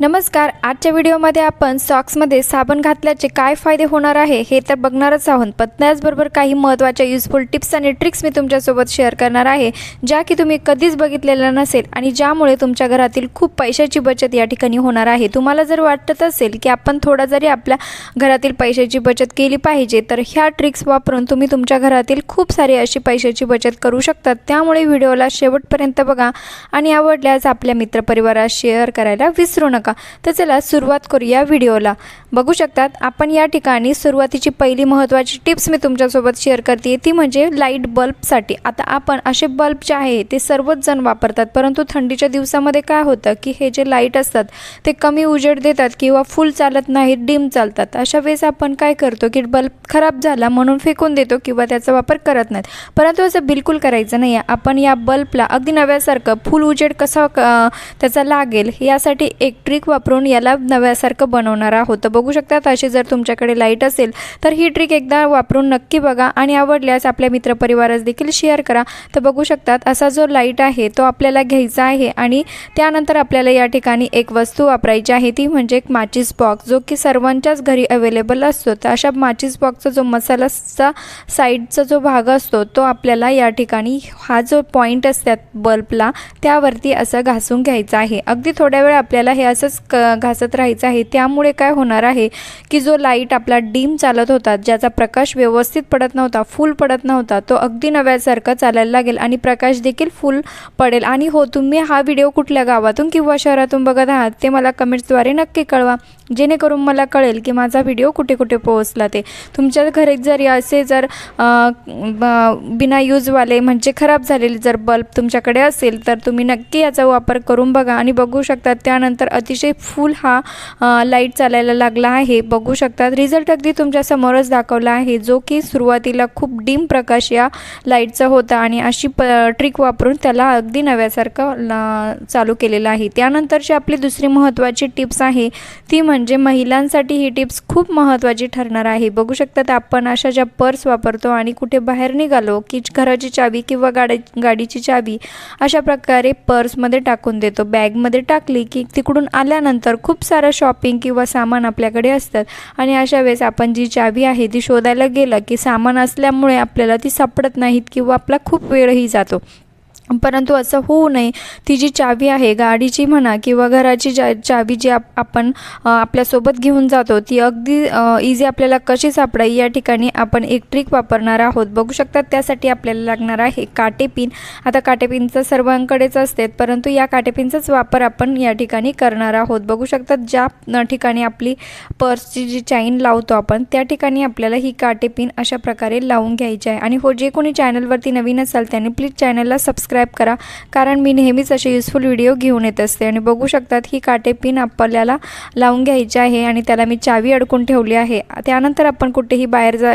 नमस्कार आजच्या व्हिडिओमध्ये आपण सॉक्समध्ये साबण घातल्याचे काय फायदे होणार आहे हे तर बघणारच आहोत. पण त्याचबरोबर काही महत्त्वाच्या युजफुल टिप्स आणि ट्रिक्स मी तुमच्यासोबत शेअर करणार आहे ज्या की तुम्ही कधीच बघितलेल्या नसेल आणि ज्यामुळे तुमच्या घरातील खूप पैशाची बचत या ठिकाणी होणार आहे. तुम्हाला जर वाटत असेल की आपण थोडा जरी आपल्या घरातील पैशाची बचत केली पाहिजे तर ह्या ट्रिक्स वापरून तुम्ही तुमच्या घरातील खूप सारी अशी पैशाची बचत करू शकतात. त्यामुळे व्हिडिओला शेवटपर्यंत बघा आणि आवडल्यास आपल्या मित्रपरिवारात शेअर करायला विसरू नका. तर चला सुरुवात करूया व्हिडिओला. बघू शकतात आपण या ठिकाणी सुरुवातीची पहिली महत्त्वाची टिप्स मी तुमच्यासोबत शेअर करते. ती म्हणजे लाइट बल्बसाठी. आता आपण असे बल्ब जे आहे ते सर्वच जण वापरतात परंतु थंडीच्या दिवसामध्ये काय होतं की हे जे लाइट असतात ते कमी उजेड देतात किंवा फुल चालत नाहीत डिम चालतात. अशा वेळेस आपण काय करतो की बल्ब खराब झाला म्हणून फेकून देतो किंवा त्याचा वापर करत नाहीत. परंतु असं बिलकुल करायचं नाही आहे आपण या बल्बला अगदी नव्यासारखं फुल उजेड कसा त्याचा लागेल यासाठी एक ट्रिक वापरून याला नव्यासारखं बनवणार आहोत. तर बघू शकतात अशी जर तुमच्याकडे लाइट असेल तर ही ट्रिक एकदा वापरून नक्की बघा आणि आवडल्यास आपल्या मित्रपरिवारास देखील शेअर करा. तर बघू शकतात असा जो लाइट आहे तो आपल्याला घ्यायचा आहे आणि त्यानंतर आपल्याला या ठिकाणी एक वस्तू वापरायची आहे. ती म्हणजे एक माचीस बॉक्स जो की सर्वांच्याच घरी अवेलेबल असतो. तर अशा माचीस बॉक्सचा जो मसालाचा साईडचा जो भाग असतो तो आपल्याला या ठिकाणी हा जो पॉईंट असतात बल्बला त्यावरती असं घासून घ्यायचा आहे. अगदी थोड्या वेळ आपल्याला हे असंच क घासत राहायचं आहे. त्यामुळे काय होणार आहे की जो लाइट आपला डीम चालत होता ज्याचा प्रकाश व्यवस्थित पडत नव्हता फुल पडत नव्हता तो अगदी नव्यासारखा चालायला लागेल आणि प्रकाश देखील फुल पडेल. आणि हो तुम्ही हा व्हिडिओ कुठल्या गावातून किंवा शहरातून बघत आहात ते मला कमेंट्सद्वारे नक्की कळवा. जेणेकरून मला कळेल की माझा व्हिडिओ कुठे कुठे पोहोचला ते. तुमच्या घरी जरी असे जर बिना यूजवाले म्हणजे खराब झालेले जर बल्ब तुमच्याकडे असेल तर तुम्ही नक्की याचा वापर करून बघा आणि बघू शकतात त्यानंतर अतिशय फुल हा लाइट चालायला लागला आहे. बघू शकतात रिझल्ट अगदी तुमच्यासमोरच दाखवला आहे जो की सुरुवातीला खूप डीम प्रकाश या लाईटचा होता आणि अशी प ट्रिक वापरून त्याला अगदी नव्यासारखं चालू केलेलं आहे. त्यानंतरची आपली दुसरी महत्त्वाची टिप्स आहे ती म्हणजे महिलांसाठी ही टिप्स खूप महत्त्वाची ठरणार आहे. बघू शकतात आपण अशा ज्या पर्स वापरतो आणि कुठे बाहेर निघालो की घराची चावी किंवा गाडी गाडीची चावी अशा प्रकारे पर्समध्ये टाकून देतो. बॅगमध्ये टाकली की तिकडून आल्यानंतर खूप सारं शॉपिंग किंवा सामान आपल्याकडे असतात आणि अशा वेळेस आपण जी चावी आहे ती शोधायला गेलं की सामान असल्यामुळे आपल्याला ती सापडत नाहीत किंवा आपला खूप वेळही जातो. परंतु असं होऊ नये. ती जी चावी आहे गाडीची म्हणा किंवा घराची जा चावी जी आप आपण आपल्यासोबत घेऊन जातो ती अगदी इझी आपल्याला कशी सापडाई या ठिकाणी आपण एक ट्रिक वापरणार आहोत. बघू शकतात त्यासाठी आपल्याला लागणार आहे काटेपिन. आता काटेपिनचं सर्वांकडेच असते परंतु या काटेपिनचाच वापर आपण या ठिकाणी करणार आहोत. बघू शकतात ज्या ठिकाणी आपली पर्सची जी चाईन लावतो आपण त्या ठिकाणी आपल्याला ही काटेपिन अशा प्रकारे लावून घ्यायची आहे. आणि हो जे कोणी चॅनलवरती नवीन असाल त्यांनी प्लीज चॅनलला सबस्क्राईब करा. कारण मी नेहमीच असे युजफुल व्हिडिओ घेऊन येत असते. आणि बघू शकतात ही काटे पिन आपल्याला लावून घ्यायची आहे आणि त्याला मी चावी अडकून ठेवली आहे. त्यानंतर आपण कुठेही बाहेर जा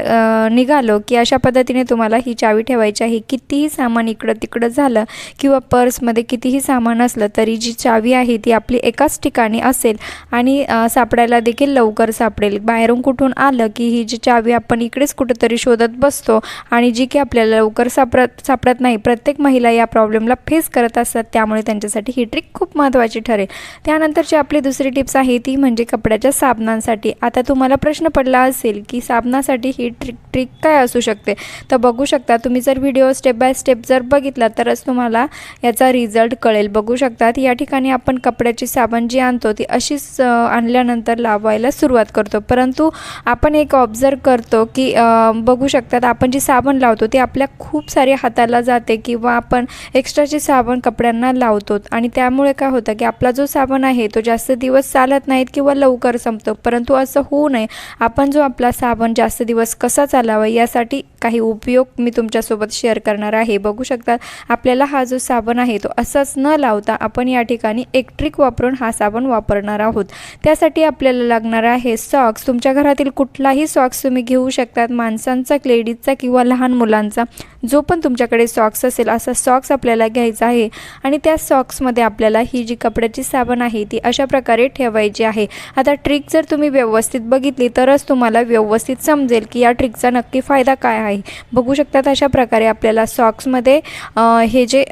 निघालो की अशा पद्धतीने तुम्हाला ही चावी ठेवायची आहे. कितीही सामान इकडं तिकडं झालं किंवा पर्समध्ये कितीही सामान असलं तरी जी चावी आहे ती आपली एकाच ठिकाणी असेल आणि सापडायला देखील लवकर सापडेल. बाहेरून कुठून आलं की ही जी चावी आपण इकडेच कुठेतरी शोधत बसतो आणि जी की आपल्याला लवकर सापडत सापडत नाही. प्रत्येक महिला या प्रॉब्लेमला फेस करत असतात त्यामुळे त्यांच्यासाठी ही ट्रिक खूप महत्त्वाची ठरेल. त्यानंतरची आपली दुसरी टिप्स आहे ती म्हणजे कपड्याच्या साबणांसाठी. आता तुम्हाला प्रश्न पडला असेल की साबणासाठी ही ट्रिक ट्रिक काय असू शकते? तर बघू शकता तुम्ही जर व्हिडिओ स्टेप बाय स्टेप जर बघितला तरच तुम्हाला याचा रिझल्ट कळेल. बघू शकतात या ठिकाणी आपण कपड्याची साबण जी आणतो ती अशीच आणल्यानंतर लावायला सुरुवात करतो. परंतु आपण एक ऑब्झर्व करतो की बघू शकतात आपण जी साबण लावतो ती आपल्या खूप सारी हाताला जाते किंवा आपण एक्स्ट्राचे साबण कपड्यांना लावतो आणि त्यामुळे काय होतं की आपला जो साबण आहे तो जास्त दिवस चालत नाहीत किंवा लवकर संपतो. परंतु असं होऊ नये. आपण जो आपला साबण जास्त दिवस कसा चालावा यासाठी काही उपयोग मी तुमच्यासोबत शेअर करणार आहे. बघू शकतात आपल्याला हा जो साबण आहे तो असाच न लावता आपण या ठिकाणी एक ट्रिक वापरून हा साबण वापरणार आहोत. त्यासाठी आपल्याला लागणार आहे सॉक्स तुमच्या घरातील कुठलाही सॉक्स तुम्ही घेऊ शकतात माणसांचा लेडीजचा किंवा लहान मुलांचा. जो पण तुमच्याकडे सॉक्स असेल असा सॉक्स आपल्याला घ्यायचा आहे. आणि त्या सॉक्समध्ये आपल्याला ही जी कपड्याची साबण आहे ती अशा प्रकारे ठेवायची आहे. आता ट्रिक जर तुम्ही व्यवस्थित बघितली तरच तुम्हाला व्यवस्थित समजेल की या ट्रिकचा नक्की फायदा काय आहे. आहे. बघू शकतात अशा प्रकारे आपल्याला सॉक्समध्ये हे जे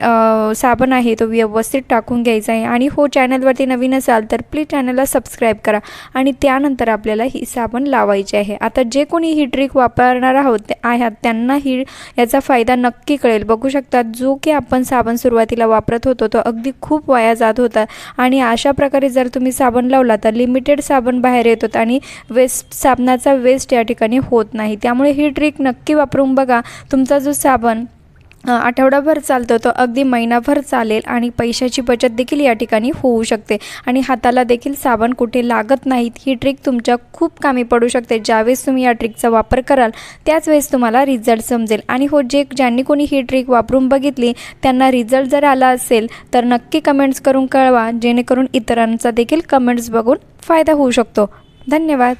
साबण आहे तो व्यवस्थित टाकून घ्यायचा आहे. आणि हो चॅनलवरती नवीन असाल तर प्लीज चॅनलला सबस्क्राईब करा. आणि त्यानंतर आपल्याला ही साबण लावायची आहे. आता जे कोणी ही ट्रिक वापरणार आहोत ते आहात त्यांना ही याचा फायदा नक्की कळेल. बघू शकतात जो की आपण साबण सुरुवातीला वापरत होतो तो अगदी खूप वाया जात होता. आणि अशा प्रकारे जर तुम्ही साबण लावला तर लिमिटेड साबण बाहेर येत आणि वेस्ट साबणाचा वेस्ट या ठिकाणी होत नाही. त्यामुळे ही ट्रिक नक्की वापरून बघा तुमचा जो साबण आठवडाभर चालतो तो अगदी महिनाभर चालेल आणि पैशाची बचत देखील या ठिकाणी होऊ शकते. आणि हाताला देखील साबण कुठे लागत नाहीत ही ट्रिक तुमच्या खूप कामी पडू शकते. ज्यावेळेस तुम्ही या ट्रिकचा वापर कराल त्याच वेळेस तुम्हाला रिझल्ट समजेल. आणि हो जे ज्यांनी कोणी ही ट्रिक वापरून बघितली त्यांना रिझल्ट जर आला असेल तर नक्की कमेंट्स करून कळवा जेणेकरून इतरांचा देखील कमेंट्स बघून फायदा होऊ शकतो. धन्यवाद.